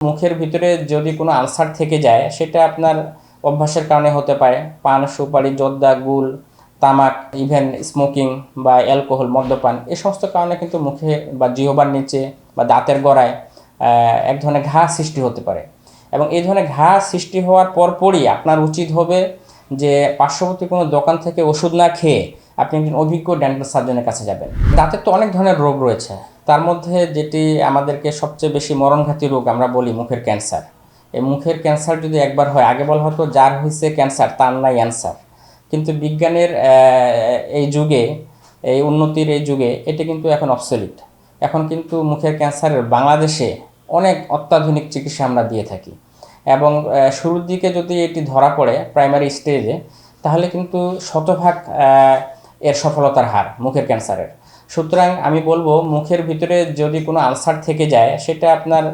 মুখের ভিতরে যদি কোনো আলসার থেকে যায়, সেটা আপনার অভ্যাসের কারণে হতে পারে। পান, সুপারি, জর্দা গুল তামাক ইভেন স্মোকিং বা অ্যালকোহল মদ্যপান, এ সমস্ত কারণে কিন্তু মুখে বা জিহবার নিচে বা দাঁতের গড়ায় এক ধরনের ঘা সৃষ্টি হতে পারে। এবং এই ধরনের ঘা সৃষ্টি হওয়ার পরপরই আপনার উচিত হবে যে পার্শ্ববর্তী কোনো দোকান থেকে ওষুধ না খেয়ে আপনি একজন অভিজ্ঞ ডেন্টাল সার্জনের কাছে যাবেন। দাঁতের তো অনেক ধরনের রোগ রয়েছে। তার মধ্যে যেটি আমাদেরকে সবচেয়ে বেশি মরণঘাতী রোগ আমরা বলি মুখের ক্যান্সার। এই মুখের ক্যান্সার যদি একবার হয়, আগে বলা হতো যার হয়েছে ক্যান্সার তার নাই অ্যান্সার। কিন্তু বিজ্ঞানের এই যুগে, এই উন্নতির এই যুগে এটা কিন্তু এখন অবসলিট এখন কিন্তু মুখের ক্যান্সারের বাংলাদেশে অনেক অত্যাধুনিক চিকিৎসা আমরা দিয়ে থাকি। এবং শুরুর দিকে যদি এটি ধরা পড়ে প্রাইমারি স্টেজে তাহলে কিন্তু শতভাগ এর সফলতার হার মুখের ক্যান্সারের। সুতরাং আমি বলব, মুখের ভিতরে যদি কোনো আলসার থেকে যায়, সেটা আপনার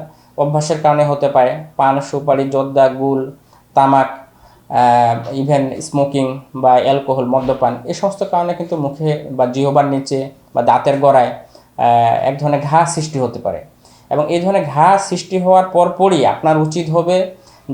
অভ্যাসের কারণে হতে পারে। পান, সুপারি, জর্দা গুল তামাক ইভেন স্মোকিং বা অ্যালকোহল মদ্যপান, এ সমস্ত কারণে কিন্তু মুখে বা জিহবার নিচে বা দাঁতের গড়ায় এক ধরনের ঘা সৃষ্টি হতে পারে। এবং এই ধরনের ঘা সৃষ্টি হওয়ার পরপরই আপনার উচিত হবে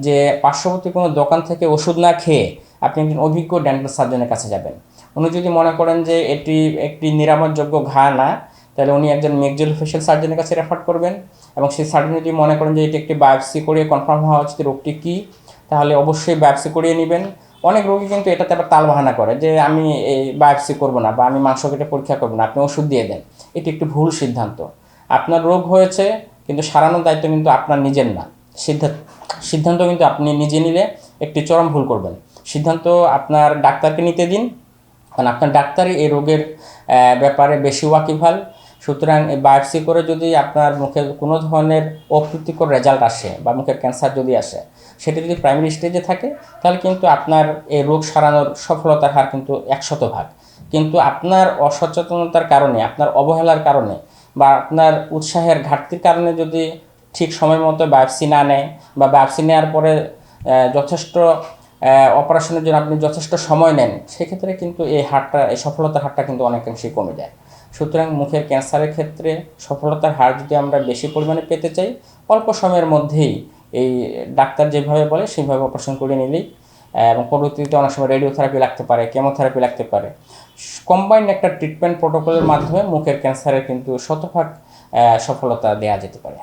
যে পার্শ্ববর্তী কোনো দোকান থেকে ওষুধ না খেয়ে আপনি একজন অভিজ্ঞ ডেন্টাল সার্জনের কাছে যাবেন। উনি যদি মনে করেন যে এটি একটি নিরাময়যোগ্য ঘা না তাহলে উনি একজন মেকজুল ফেশিয়াল সার্জনের কাছে রেফার করবেন। এবং সেই সার্জন যদি মনে করেন যে এটি একটি বায়োপসি করে কনফার্ম হওয়া উচিত রোগটি কী, তাহলে অবশ্যই বায়োপসি করিয়ে নেবেন। অনেক রোগী কিন্তু এটাতে আবার তাল বাহানা করে যে আমি এই বায়োপসি করব না বা আমি মাংস কেটে পরীক্ষা করব না, আপনি ওষুধ দিয়ে দেন। এটি একটি ভুল সিদ্ধান্ত। আপনার রোগ হয়েছে, কিন্তু সারানোর দায়িত্ব কিন্তু আপনার নিজের না। সিদ্ধান্ত সিদ্ধান্ত কিন্তু আপনি নিজে নিলে একটি চরম ভুল করবেন। সিদ্ধান্ত আপনার ডাক্তারকে নিতে দিন। কারণ আপনার ডাক্তারই এই রোগের ব্যাপারে বেশি ওয়াকিফাল সুতরাং বায়োপসি করে যদি আপনার মুখে কোনো ধরনের অপ্রীতিকর রেজাল্ট আসে বা মুখের ক্যান্সার যদি আসে, সেটা যদি প্রাইমারি স্টেজে থাকে, তাহলে কিন্তু আপনার এই রোগ সারানোর সফলতার হার কিন্তু একশত ভাগ। কিন্তু আপনার অসচেতনতার কারণে, আপনার অবহেলার কারণে বা আপনার উৎসাহের ঘাটতির কারণে যদি ঠিক সময় মতো বায়োপসি না নেয় বা বায়োপসি নেওয়ার পরে যথেষ্ট অপারেশনের জন্য আপনি যথেষ্ট সময় নেন, সেক্ষেত্রে কিন্তু এই হারটা, এই সফলতার হারটা কিন্তু অনেকাংশেই কমে যায়। সুতরাং মুখের ক্যান্সারের ক্ষেত্রে সফলতার হার যদি আমরা বেশি পরিমাণে পেতে চাই, অল্প সময়ের মধ্যেই এই ডাক্তার যেভাবে বলে, সেইভাবে অপারেশন করে নিলেই এবং পরবর্তীতে অনেক সময় রেডিওথেরাপি লাগতে পারে কেমোথেরাপি লাগতে পারে। কম্বাইন্ড একটা ট্রিটমেন্ট প্রোটোকলের মাধ্যমে মুখের ক্যান্সারের কিন্তু শতভাগ সফলতা দেওয়া যেতে পারে।